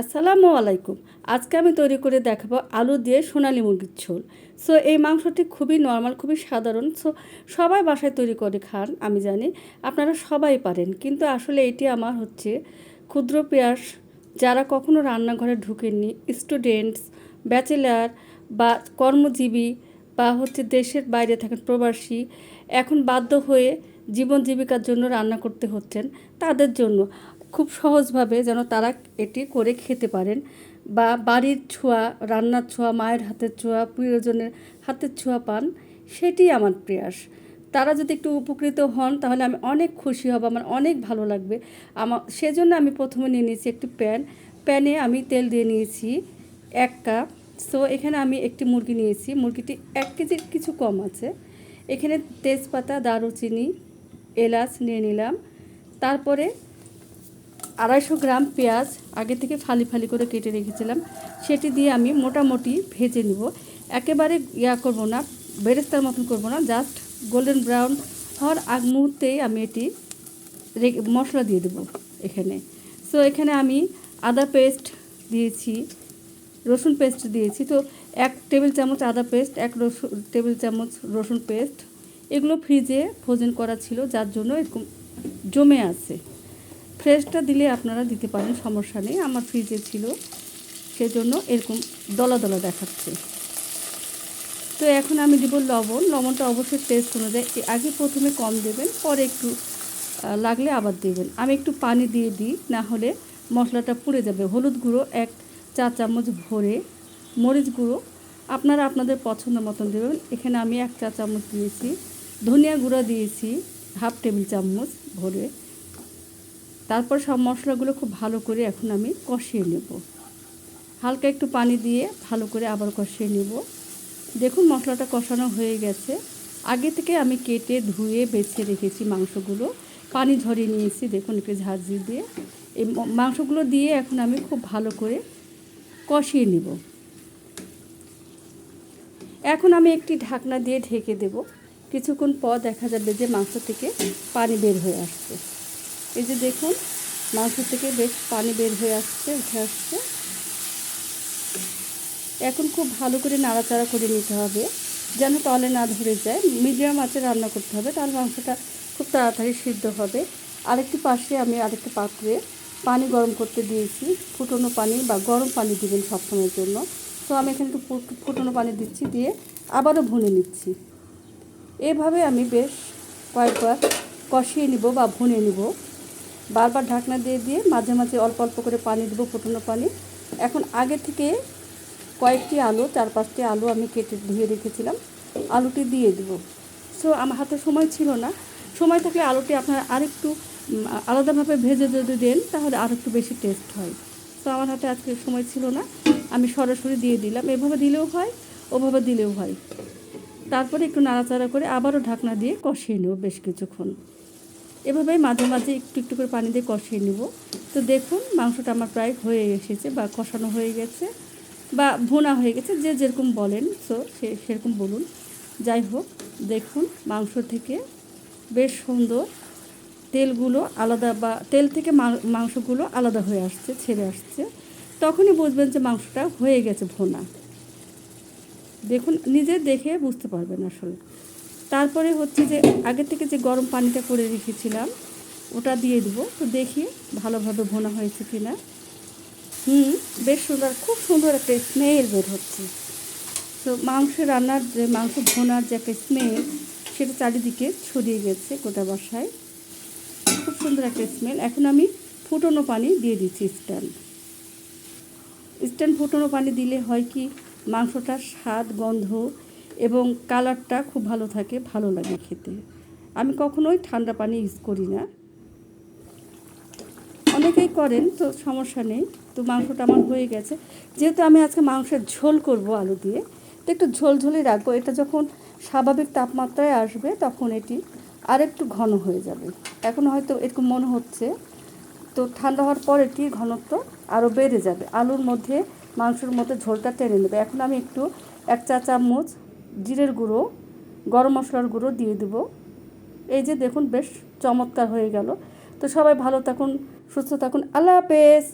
আসসালামু আলাইকুম। আজকে আমি তৈরি করে দেখাবো আলু দিয়ে সোনালি মুরগির ঝোল। সো এই মাংসটি খুবই নর্মাল খুবই সাধারণ। সো সবাই বাসায় তৈরি করে খান, আমি জানি। আপনারা সবাই পারেন, কিন্তু আসলে এটি আমার হচ্ছে ক্ষুদ্র পেঁয়াজ। যারা কখনো রান্নাঘরে ঢুকেননি স্টুডেন্টস ব্যাচেলার বা কর্মজীবী বা হচ্ছে দেশের বাইরে থাকেন, প্রবাসী, এখন বাধ্য হয়ে জীবন জীবিকার জন্য রান্না করতে হচ্ছেন, তাদের জন্য। খুব সহজভাবে যেন তারা এটি করে খেতে পারেন। বা বাড়ির ছোঁয়া, রান্নার ছোঁয়া, মায়ের হাতের ছোঁয়া, প্রিয়জনের হাতের ছোঁয়া পান, সেটি আমার প্রয়াস। তারা যদি একটু উপকৃত হন, তাহলে আমি অনেক খুশি হব, আমার অনেক ভালো লাগবে। আমার সেজন্য আমি প্রথমে নিয়ে নিয়েছি একটি প্যান। প্যানে আমি তেল দিয়ে নিয়েছি এক কাপ। সো, এখানে আমি একটি মুরগি নিয়েছি। মুরগিটি এক কেজির কিছু কম আছে। এখানে তেজপাতা, দারুচিনি, এলাচ নিয়ে নিলাম। তারপরে আড়াইশো গ্রাম পেঁয়াজ আগে থেকে ফালি ফালি করে কেটে রেখেছিলাম। সেটি দিয়ে আমি মোটামুটি ভেজে নিব। একেবারে ইয়া করব না, বেরেস্তার মতন করব না জাস্ট গোল্ডেন ব্রাউন হওয়ার আগ মুহূর্তেই আমি এটি মশলা দিয়ে দেবো এখানে। সো এখানে আমি আদা পেস্ট দিয়েছি, রসুন পেস্ট দিয়েছি। তো, এক টেবিল চামচ আদা পেস্ট এক রসুন টেবিল চামচ রসুন পেস্ট এগুলো ফ্রিজে ফ্রোজেন করা ছিল, যার জন্য এরকম জমে আছে। ফ্রেশটা দিলে আপনারা দিতে পারেন, সমস্যা নেই। আমার ফ্রিজে ছিল, সেজন্য এরকম দলা দলা দেখাচ্ছে। তো এখন আমি দিব লবণ। লবণটা অবশ্যই টেস্ট অনুযায়ী আগে প্রথমে কম দেবেন, পরে একটু লাগলে আবার দেবেন। আমি একটু পানি দিয়ে দিই, না হলে মশলাটা পুড়ে যাবে। হলুদ গুঁড়ো এক চা চামচ ভরে, মরিচ গুঁড়ো, আপনারা আপনাদের পছন্দ মতন দেবেন। এখানে আমি এক চা চামচ দিয়েছি। ধনিয়া গুঁড়ো দিয়েছি, হাফ টেবিল চামচ ভরে। তারপর সব মশলাগুলো খুব ভালো করে এখন আমি কষিয়ে নেব। হালকা একটু পানি দিয়ে ভালো করে আবার কষিয়ে নেব। দেখুন মশলাটা কষানো হয়ে গেছে। আগে থেকে আমি কেটে ধুয়ে বেছে রেখেছি মাংসগুলো। পানি ঝরিয়ে নিয়েছি, দেখুন একটু ঝাঁঝি দিয়ে। এই মাংসগুলো দিয়ে এখন আমি খুব ভালো করে কষিয়ে নেব। এখন আমি একটি ঢাকনা দিয়ে ঢেকে দেব। কিছুক্ষণ পর দেখা যাবে যে মাংস থেকে পানি বের হয়ে আসছে। এই যে দেখুন, মাংস থেকে বেশ পানি বের হয়ে আসছে, উঠে আসছে। এখন খুব ভালো করে নাড়াচাড়া করে নিতে হবে, যেন তলে না ধরে যায়। মিডিয়াম আঁচে রান্না করতে হবে, তাহলে মাংসটা খুব তাড়াতাড়ি সিদ্ধ হবে। আরেকটি পাশে আমি আরেকটি পাত্রে পানি গরম করতে দিয়েছি, ফুটনো পানি বা গরম পানি দিবেন সবসময়ের জন্য। তো আমি এখানে একটু ফুট- ফুটনো পানি দিচ্ছি, দিয়ে আবারও ভুনে নিচ্ছি। এভাবে আমি বেশ কয়েকবার কষিয়ে নিব বা ভুনে নিব। বারবার ঢাকনা দিয়ে দিয়ে মাঝে মাঝে অল্প অল্প করে পানি দেবো, ফুটনো পানি। এখন আগে থেকে কয়েকটি আলু, চার পাঁচটি আলু আমি কেটে ধুয়ে রেখেছিলাম। আলুটি দিয়ে দেবো। সো আমার হাতে সময় ছিল না। সময় থাকলে আলুটি আপনার আরেকটু আলাদাভাবে ভেজে যদি দেন, তাহলে আর একটু বেশি টেস্ট হয়। তো আমার হাতে আজকে সময় ছিল না। আমি সরাসরি দিয়ে দিলাম। এভাবে দিলেও হয়, ওভাবে দিলেও হয়। তারপরে একটু নাড়াচাড়া করে আবারও ঢাকনা দিয়ে কষিয়ে নেব বেশ কিছুক্ষণ। এভাবে মাঝে মাঝে একটু একটু করে পানি দিয়ে কষিয়ে নিব। তো দেখুন, মাংসটা আমার প্রায় হয়ে এসেছে বা কষানো হয়ে গেছে বা ভুনা হয়ে গেছে, যে যেরকম বলেন। তো সে সেরকম বলুন। যাই হোক, দেখুন মাংস থেকে বেশ সুন্দর তেলগুলো আলাদা বা তেল থেকে মাংসগুলো আলাদা হয়ে আসছে, ছেড়ে আসছে। তখনই বুঝবেন যে মাংসটা হয়ে গেছে ভোনা। দেখুন, নিজে দেখে বুঝতে পারবেন আসলে। তারপরে হচ্ছে যে আগে থেকে যে গরম পানিটা করে রেখেছিলাম, ওটা দিয়ে দেবো। তো দেখি ভালোভাবে ভোনা হয়েছে কি না হুম, বেশ সুন্দর, খুব সুন্দর একটা স্মেল বের হচ্ছে। তো মাংস রান্নার যে মাংস ভোনার যে একটা স্মেল সেটা চারিদিকে ছড়িয়ে গেছে গোটা বাসায়। খুব সুন্দর একটা স্মেল এখন আমি ফুটনো পানি দিয়ে দিচ্ছি স্ট্যান্ড স্ট্যান্ড ফুটনো পানি দিলে হয় কি, মাংসটার স্বাদ, গন্ধ এবং কালারটা খুব ভালো থাকে, ভালো লাগে খেতে। আমি কখনোই ঠান্ডা পানি ইউজ করি না। অনেকেই করেন, তো সমস্যা নেই। তো মাংসটা আমার হয়ে গেছে। যেহেতু আমি আজকে মাংসের ঝোল করব আলু দিয়ে, তো একটু ঝোল ঝোলই রাখব। এটা যখন স্বাভাবিক তাপমাত্রায় আসবে, তখন এটি আর একটু ঘন হয়ে যাবে। এখন হয়তো এরকম মনে হচ্ছে। তো ঠান্ডা হওয়ার পর এটি ঘনত্ব আরও বেড়ে যাবে। আলুর মধ্যে, মাংসের মধ্যে ঝোলটা টেনে নেবে। এখন আমি একটু এক চা চামচ জিরের গুঁড়ো, গরম মশলার গুঁড়ো দিয়ে দেব। এই যে দেখুন বেশ চমৎকার হয়ে গেল। তো সবাই ভালো থাকুন, সুস্থ থাকুন। আল্লাহ হাফেজ!